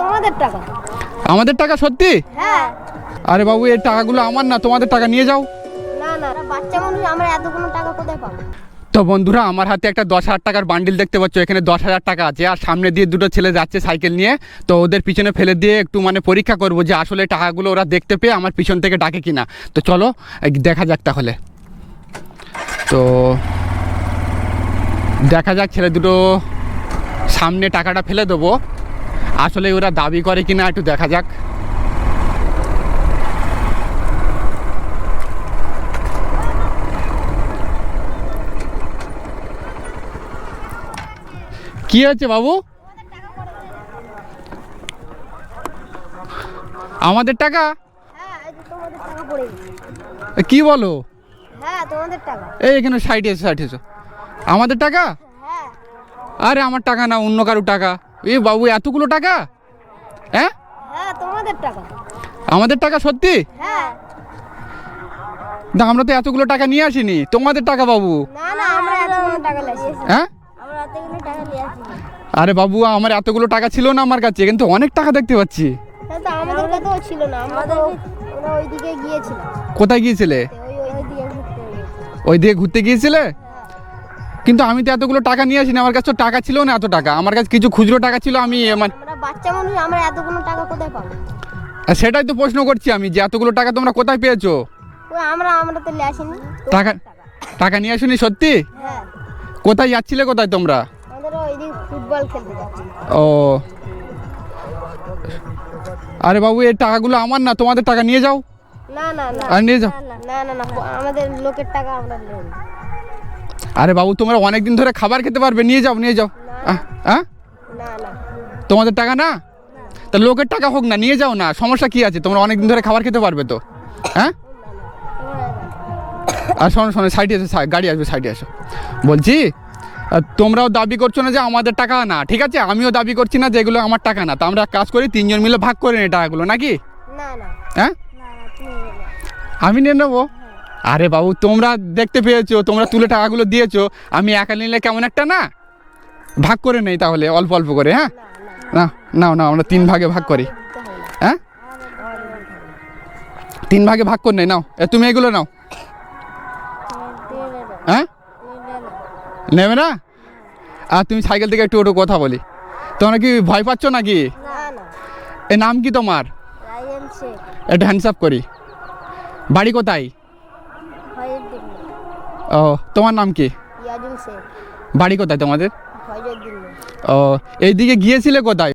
তোমাদের টাকা। আমাদের টাকা সত্যি? হ্যাঁ। আরে বাবু এই টাকাগুলো আমার না তোমাদের টাকা নিয়ে যাও। না না বাচ্চা মানুষ আমরা এতগুলো টাকা কোথায় পাবো? তো বন্ধুরা আমার হাতে একটা দশ হাজার টাকার বান্ডিল দেখতে পাচ্ছ এখানে দশ হাজার টাকা আছে। আর সামনে দিয়ে দুটো ছেলে যাচ্ছে সাইকেল নিয়ে। তো ওদের পিছনে ফেলে দিয়ে একটু মানে পরীক্ষা করব যে আসলে টাকাগুলো ওরা দেখতে পেয়ে আমার পিছন থেকে ডাকে কিনা। তো চলো দেখা যাক তাহলে। তো দেখা যাক ছেলে দুটো সামনে টাকাটা ফেলে দেবো। আসলে ওরা দাবি করে কিনা একটু দেখা যাক। কি হচ্ছে বাবু? আমাদের টাকা? কি বলো? এই এখানে সাইডে এসো সাইডে আমাদের টাকা? হ্যাঁ। আরে আমার টাকা না অন্য কারও টাকা। এ বাবু এতগুলো টাকা? হ্যাঁ? হ্যাঁ তোমাদের টাকা। আমাদের টাকা সত্যি? হ্যাঁ। না আমরা তো এতগুলো টাকা নিয়ে আসিনি। তোমাদের টাকা বাবু। না না আমরা এতগুলো টাকা হ্যাঁ? আমরা এতগুলো টাকা নিয়ে আসি আরে বাবু আমার এতগুলো টাকা ছিল না আমার কাছে কিন্তু অনেক টাকা দেখতে পাচ্ছি। হ্যাঁ আমাদের কাছেও ছিল না আমরা ওইদিকে গিয়েছিলাম কোথায় গিয়েছিলে? ওই ওইদিকে ওই দিকে ঘুরতে গিয়েছিলে? কিন্তু আমি তো এতগুলো টাকা নিয়ে আসিনি আমার কাছে তো টাকা ছিল না এত টাকা। আমার কাছে কিছু খুচরো টাকা ছিল আমি মানে বাচ্চা মানুষ আমরা এতগুলো টাকা কোথায় পাবো? সেটাই তো প্রশ্ন করছি আমি যে এতগুলো টাকা তোমরা কোথায় পেয়েছ? আমরা আমরা তো লে আসিনি। টাকা টাকা নিয়ে আসুনি সত্যি? হ্যাঁ। কোথায় যাচ্ছিলে কোথায় তোমরা? ফুটবল খেলতে যাচ্ছি। ও। আরে বাবু এই টাকাগুলো আমার না তোমাদের টাকা নিয়ে যাও। না না না। আর নিয়ে যাও। না না না আমাদের লোকের টাকা আমরা। আরে বাবু তোমরা অনেক দিন ধরে খাবার খেতে পারবে। নিয়ে যাও নিয়ে যাও। না তোমাদের টাকা না? তা লোকের টাকা হোক না নিয়ে যাও না। সমস্যা কি আছে? তোমরা অনেক দিন ধরে খাবার খেতে পারবে তো। হ্যাঁ? আর শোনো শোনো সাইডে এসো গাড়ি আসবে সাইডে এসো। বলছি তোমরাও দাবি করছ না যে আমাদের টাকা না ঠিক আছে? আমিও দাবি করছি না যে এগুলো আমার টাকা না। তা আমরা এক কাজ করি তিনজন মিলে ভাগ করে নিই টাকাগুলো নাকি? হ্যাঁ। আমি নিয়ে নেব। আরে বাবু তোমরা দেখতে পেয়েছ তোমরা তুলে টাকাগুলো দিয়েছ। আমি একা নিলে কেমন একটা না? ভাগ করে নেই তাহলে অল্প অল্প করে হ্যাঁ? না না না আমরা তিন ভাগে ভাগ করি। হ্যাঁ। তিন ভাগে ভাগ করে নেই নাও। এ তুমি এগুলো নাও। হ্যাঁ? নেবে না। আর তুমি সাইকেল থেকে একটু একটু কথা বলি। তোমরা কি ভয় পাচ্ছ নাকি? এ নাম কি তোমার? রায়ন শেখ। একটু হ্যান্ডসাপ করি। বাড়ি কোথায়? ও তোমার নাম কি? ইয়াজুল শেখ বাড়ি কোথায় তোমাদের? ফয়জুদ্দিন ও এইদিকে গিয়েছিলে কোথায়?